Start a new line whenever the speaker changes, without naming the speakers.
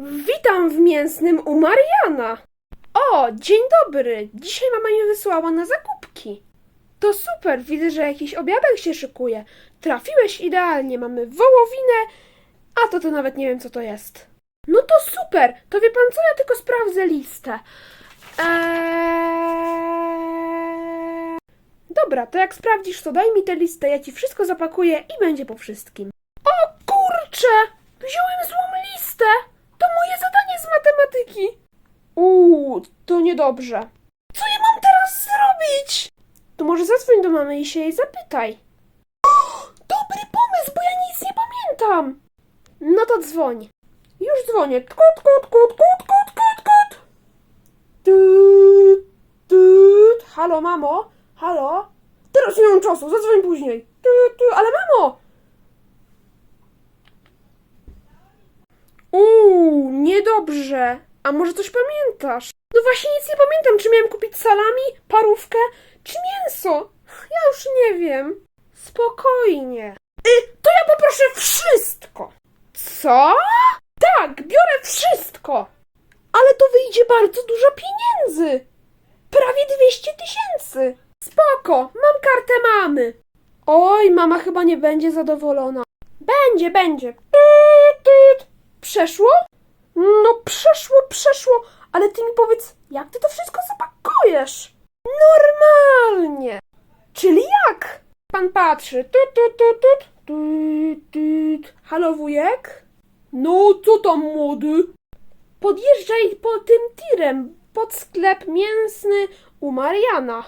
Witam w mięsnym u Mariana. O, dzień dobry. Dzisiaj mama mnie wysłała na zakupki. To super, widzę, że jakiś obiadek się szykuje. Trafiłeś idealnie, mamy wołowinę, a to to nawet nie wiem, co to jest. No to super, to wie pan co, ja tylko sprawdzę listę. Eee... Dobra, to jak sprawdzisz, to daj mi tę listę, ja ci wszystko zapakuję i będzie po wszystkim. O kurcze! Matematyki! Uuu, to niedobrze. Co ja mam teraz zrobić? To może zadzwoń do mamy i się jej zapytaj. Dobry pomysł, bo ja nic nie pamiętam. No to dzwoń. Już dzwonię. Tkut, kut, kut, kut, kut, kut, kut. Tut, tut. Halo, mamo? Halo? Teraz nie mam czasu, zadzwoń później. Tut, tut. Ale mamo! Uuu, niedobrze. A może coś pamiętasz? No właśnie nic nie pamiętam, czy miałem kupić salami, parówkę, czy mięso. Ja już nie wiem. Spokojnie. Y, to ja poproszę wszystko. Co? Tak, biorę wszystko. Ale to wyjdzie bardzo dużo pieniędzy. Prawie 200 tysięcy. Spoko, mam kartę mamy. Oj, mama chyba nie będzie zadowolona. Będzie, będzie. Przeszło? No przeszło, przeszło, ale ty mi powiedz, jak ty to wszystko zapakujesz? Normalnie. Czyli jak? Pan patrzy. Tut, tut, tut, tut. Tut, tut. Halo wujek? No, co tam młody? Podjeżdżaj po tym tirem pod sklep mięsny u Mariana.